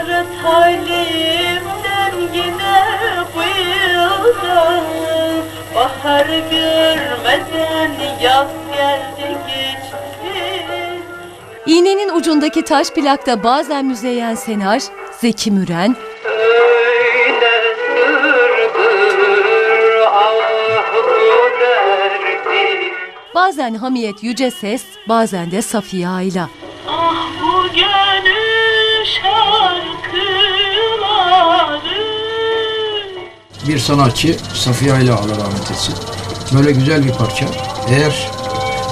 Hasret halimden yine bıyıldım Bahar görmeden yaz geldi geçti. İğnenin ucundaki taş plakta bazen Müzeyyen Senar, Zeki Müren, ah Bazen Hamiyet Yüce Ses, bazen de Safiye Ayla. Ah bu gönül şarkı bir sanatçı Safiye ile Allah rahmet etsin. Böyle güzel bir parça. Eğer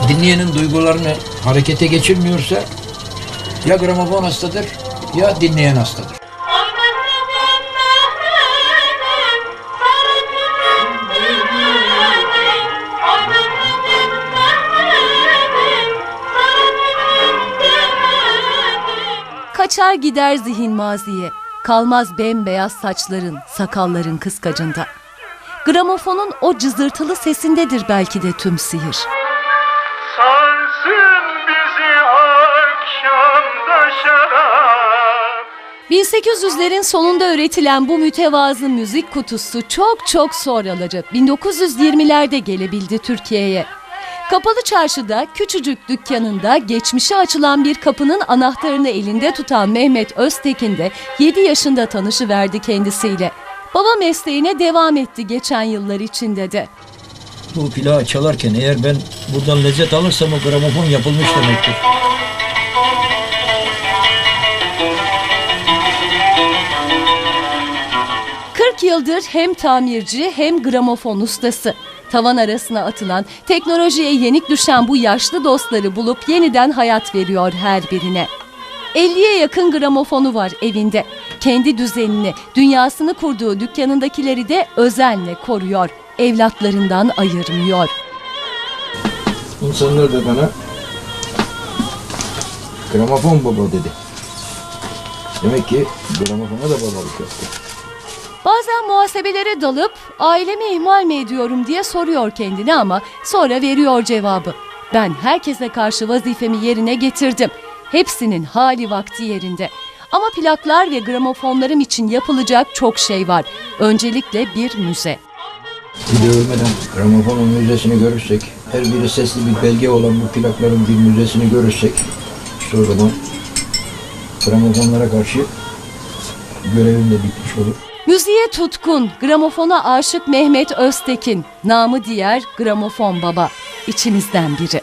dinleyenin duygularını harekete geçirmiyorsa ya gramofon hastadır ya dinleyen hastadır. Kaçar gider zihin maziye, kalmaz bembeyaz saçların, sakalların kıskacında. Gramofonun o cızırtılı sesindedir belki de tüm sihir. Sarsın bizi akşamda şarap 1800'lerin sonunda üretilen bu mütevazı müzik kutusu çok çok sonraları 1920'lerde gelebildi Türkiye'ye. Kapalı çarşıda küçücük dükkanında geçmişe açılan bir kapının anahtarını elinde tutan Mehmet Öztekin de 7 yaşında tanışıverdi kendisiyle. Baba mesleğine devam etti geçen yıllar içinde de. Bu plağı çalarken eğer ben buradan lezzet alırsam o gramofon yapılmış demektir. – 40 yıldır hem tamirci hem gramofon ustası. Tavan arasına atılan, teknolojiye yenik düşen bu yaşlı dostları bulup yeniden hayat veriyor her birine. 50'ye yakın gramofonu var evinde. Kendi düzenini, dünyasını kurduğu dükkanındakileri de özenle koruyor. Evlatlarından ayırmıyor. İnsanlar da bana gramofon baba dedi. Demek ki gramofona da babalık yaptı. Bazen muhasebelere dalıp ailemi ihmal mi ediyorum diye soruyor kendini ama sonra veriyor cevabı. Ben herkese karşı vazifemi yerine getirdim. Hepsinin hali vakti yerinde. Ama plaklar ve gramofonlarım için yapılacak çok şey var. Öncelikle bir müze. Bir de ölmeden gramofonun müzesini görürsek, her biri sesli bir belge olan bu plakların bir müzesini görürsek, işte o zaman gramofonlara karşı görevim de bitmiş olur. Müziğe tutkun, gramofona aşık Mehmet Öztekin, namı diğer gramofon baba, içimizden biri.